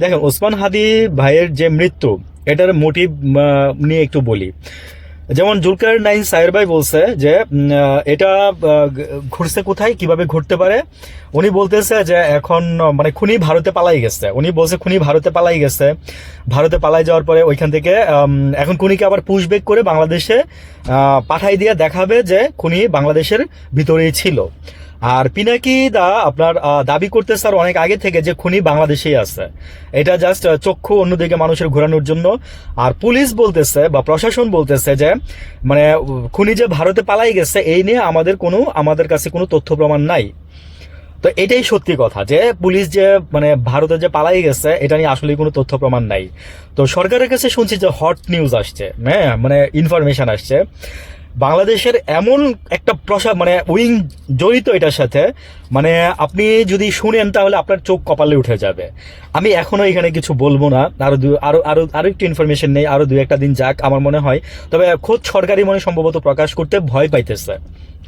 দেখেন, ওসমান হাদি ভাইয়ের যে মৃত্যু, এটার মোটিভ নিয়ে একটু বলি। যেমন জুলকার নাইন সায়ের ভাই বলছে যে এটা ঘুরছে কোথায়, কীভাবে ঘুরতে পারে? উনি বলতেছে যে, এখন মানে খুনি ভারতে পালাই গেছে। উনি বলছে খুনি ভারতে পালাই গেছে। ভারতে পালাই যাওয়ার পরে ওইখান থেকে এখন খুনিকে আবার পুশব্যাক করে বাংলাদেশে পাঠাই দিয়ে দেখাবে যে খুনি বাংলাদেশের ভিতরেই ছিল। আর পিনাকি দা আপনার দাবি করতে স্যার অনেক আগে থেকে যে খুনি বাংলাদেশেই আছে। এটা জাস্ট চক্ষু অন্যদিকে মানুষের ঘোরানোর জন্য। আর পুলিশ বলতেছে বা প্রশাসন বলতেছে যে মানে খুনি যে ভারতে পালাই গেছে, এই নিয়ে আমাদের কোনো, আমাদের কাছে কোনো তথ্য প্রমাণ নাই। তো এটাই সত্যি কথা যে, পুলিশ যে মানে ভারতে যে পালাই গেছে, এটা নিয়ে আসলে কোনো তথ্য প্রমাণ নাই। তো সরকারের কাছে শুনছি যে হট নিউজ আসছে। হ্যাঁ মানে ইনফরমেশন আসছে। বাংলাদেশের এমন একটা প্রসা মানে উইং জড়িত এটার সাথে মানে আপনি যদি শুনেন তাহলে আপনার চোখ কপালে উঠে যাবে। আমি এখনও এখানে কিছু বলব না, আরও দু আরও আরও আরও একটু ইনফরমেশন নেই, আরও দু একটা দিন যাক আমার মনে হয়। তবে খোদ সরকারি মনে সম্ভবত প্রকাশ করতে ভয় পাইতেছে।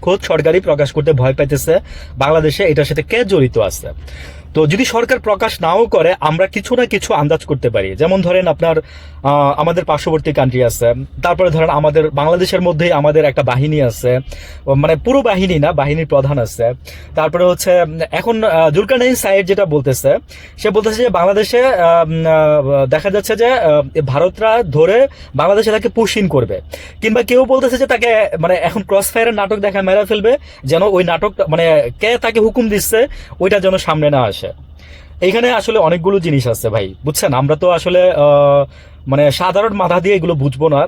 খোদ সরকারি প্রকাশ করতে ভয় পাইতেছে, বাংলাদেশে এটার সাথে কে জড়িত আছে? তো যদি সরকার প্রকাশ নাও করে, আমরা কিছু না কিছু আন্দাজ করতে পারি। যেমন ধরেন আপনার আমাদের পার্শ্ববর্তী কান্ট্রি আছে, তারপরে ধরেন আমাদের বাংলাদেশের মধ্যেই আমাদের একটা বাহিনী আছে মানে পুরো বাহিনী না, বাহিনীর প্রধান আছে। তারপরে হচ্ছে, এখন জুলকানাইন সাইড যেটা বলতেছে, সে বলতেছে যে বাংলাদেশে দেখা যাচ্ছে যে ভারতরা ধরে বাংলাদেশে তাকে পুশিন করবে। কিংবা কেউ বলতেছে যে তাকে মানে এখন ক্রস ফায়ারের নাটক দেখা মেরা ফেলবে, যেন ওই নাটক মানে কে তাকে হুকুম দিচ্ছে, ওইটা যেন সামনে না আসে। এইখানে আসলে অনেকগুলো জিনিস আছে ভাই, বুঝছেন? আমরা তো আসলে মানে সাধারণ মাথা দিয়ে এগুলো বুঝব না।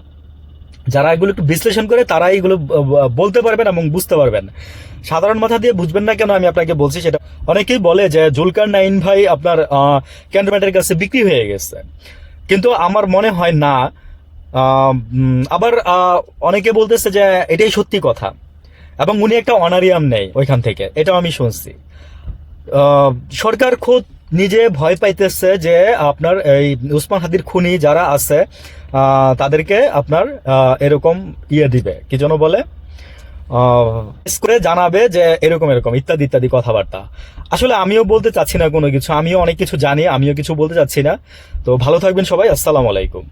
যারা এগুলো একটু বিশ্লেষণ করে, তারাই এগুলো বলতে পারবেন এবং বুঝতে পারবেন। সাধারণ মাথা দিয়ে বুঝবেন না কেন আমি আপনাকে বলছি সেটা, অনেকেই বলে যে জুলকার নাইন ভাই আপনার ক্যান্টনমেন্টের কাছে বিক্রি হয়ে গেছে। কিন্তু আমার মনে হয় না আবার অনেকে বলতেছে যে এটাই সত্যি কথা। এবং উনি একটা অনারিয়াম নেই ওইখান থেকে, এটাও আমি শুনছি। সরকার খোদ নিজে ভয় পাইতেছে যে আপনার এই উসমান হাদির খুনি যারা আছে তাদেরকে আপনার এরকম ইয়ে দিবে। কি যেন বলে? করে জানাবে যে এরকম এরকম, ইত্যাদি ইত্যাদি কথাবার্তা। আসলে আমিও বলতে চাচ্ছি না কোনো কিছু, আমিও অনেক কিছু জানি, আমিও কিছু বলতে চাচ্ছি না। তো ভালো থাকবেন সবাই, আসসালামু আলাইকুম।